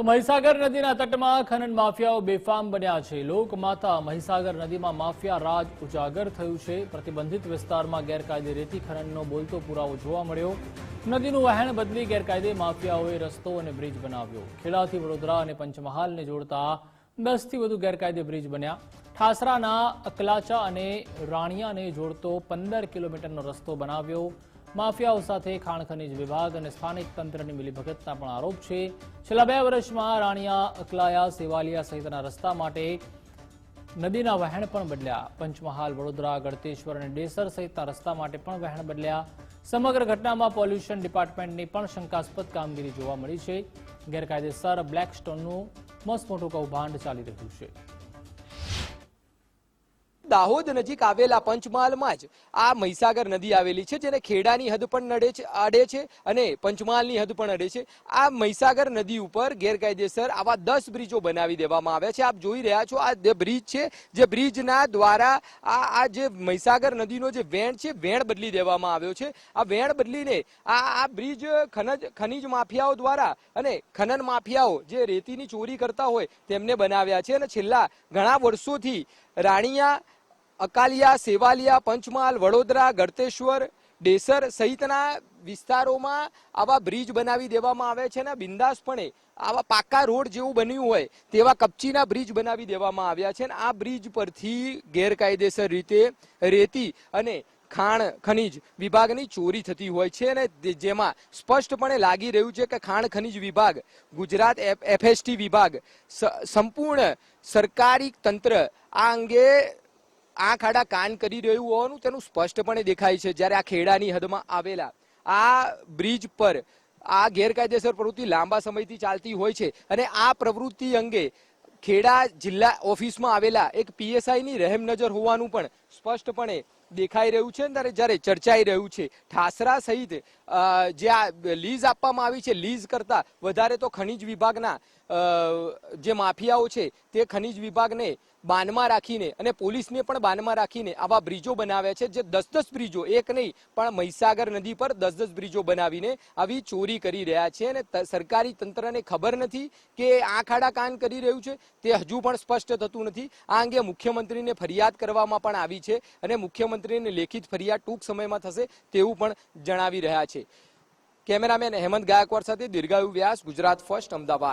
તો મહીસાગર નદીના તટમાં ખનન માફિયાઓ બેફામ બન્યા છે. લોકમાતા મહીસાગર નદીમાં માફિયા રાજ ઉજાગર થયું છે. પ્રતિબંધિત વિસ્તારમાં ગેરકાયદે રેતી ખનનનો બોલતો પુરાવો જોવા મળ્યો. નદીનું વહેણ બદલી ગેરકાયદે માફિયાઓએ રસ્તો અને બ્રિજ બનાવ્યો. ખેડાથી વડોદરા અને પંચમહાલને જોડતા દસથી વધુ ગેરકાયદે બ્રિજ બન્યા. ઠાસરાના અકલાચા અને રાણિયાને જોડતો પંદર કિલોમીટરનો રસ્તો બનાવ્યો. માફિયાઓ સાથે ખાણ ખનીજ વિભાગ અને સ્થાનિક તંત્રની મિલીભગતના પણ આરોપ છે. છેલ્લા બે વર્ષમાં રાણિયા, અકલાયા, સેવાલિયા સહિતના રસ્તા માટે નદીના વહેણ પણ બદલ્યા. પંચમહાલ, વડોદરા, ગળતેશ્વર અને ડેસર સહિતના રસ્તા માટે પણ વહેણ બદલ્યા. સમગ્ર ઘટનામાં પોલ્યુશન ડિપાર્ટમેન્ટની પણ શંકાસ્પદ કામગીરી જોવા મળી છે. ગેરકાયદેસર બ્લેક સ્ટોનનું મસ્ત મોટું કૌભાંડ ચાલી રહ્યું છે. દાહોદ નજીક આવેલા પંચમહાલમાં જ આ મહીસાગર નદી આવેલી છે, જેને ખેડાની હદ પણ નડે છે અડે છે અને પંચમહાલની હદ પણ અડે છે. આ મહીસાગર નદી ઉપર ગેરકાયદેસર આવા દસ બ્રિજો બનાવી દેવામાં આવ્યા છે. આપ જોઈ રહ્યા છો, આ જે બ્રિજ છે, જે બ્રિજના દ્વારા આ આ જે મહીસાગર નદીનો જે વેણ છે, વેણ બદલી દેવામાં આવ્યો છે. આ વેણ બદલીને આ આ બ્રિજ ખનજ, ખનીજ માફિયાઓ દ્વારા અને ખનન માફિયાઓ જે રેતીની ચોરી કરતા હોય તેમને બનાવ્યા છે અને છેલ્લા ઘણા વર્ષોથી રાણીયા અકાલિયા, સેવાલિયા, પંચમહાલ, વડોદરા, ગળતેશ્વર, ડેસર સહિતના વિસ્તારોમાં આવા બ્રિજ બનાવી દેવામાં આવે છે અને બિંદાસપણે આવા પાકા રોડ જેવું બન્યું હોય તેવા કપચીના બ્રિજ બનાવી દેવામાં આવ્યા છે અને આ બ્રિજ પરથી ગેરકાયદેસર રીતે રેતી અને ખાણ ખનીજ વિભાગની ચોરી થતી હોય છે અને જેમાં સ્પષ્ટપણે લાગી રહ્યું છે કે ખાણ ખનીજ વિભાગ, ગુજરાત એફએસટી વિભાગ સંપૂર્ણ સરકારી તંત્ર આ અંગે આંખ આડા કાન કરી રહ્યું હોવાનું તેનું સ્પષ્ટપણે દેખાય છે. જ્યારે આ ખેડાની હદમાં આવેલા આ બ્રિજ પર આ ગેરકાયદેસર પ્રવૃત્તિ લાંબા સમયથી ચાલતી હોય છે અને આ પ્રવૃત્તિ અંગે ખેડા જિલ્લા ઓફિસમાં આવેલા એક પીએસઆઈની રહેમ નજર હોવાનું પણ સ્પષ્ટપણે દેખાઈ રહ્યું છે. ત્યારે જ્યારે ચર્ચાઈ રહ્યું છે, ઠાસરા સહિત જે આ લીઝ આપવામાં આવી છે, લીઝ કરતાં વધારે તો ખનીજ વિભાગના જે માફિયાઓ છે તે ખનીજ વિભાગને બાનમાં રાખીને અને પોલીસને પણ બાનમાં રાખીને આવા બ્રિજો બનાવ્યા છે, જે દસ દસ બ્રિજો, એક નહીં, પણ મહીસાગર નદી પર દસ દસ બ્રિજો બનાવીને આવી ચોરી કરી રહ્યા છે અને સરકારી તંત્રને ખબર નથી કે આંખ આડા કાન કરી રહ્યું છે, તે હજુ પણ સ્પષ્ટ થતું નથી. આ અંગે મુખ્યમંત્રીને ફરિયાદ કરવામાં પણ આવી છે અને મુખ્યમંત્રીને લેખિત ફરિયાદ ટૂંક સમયમાં થશે તેવું પણ જણાવી રહ્યા છે. કેમેરામેન હેમંત ગાયકવાડ સાથે દીર્ઘાયુ વ્યાસ, ગુજરાત ફર્સ્ટ, અમદાવાદ.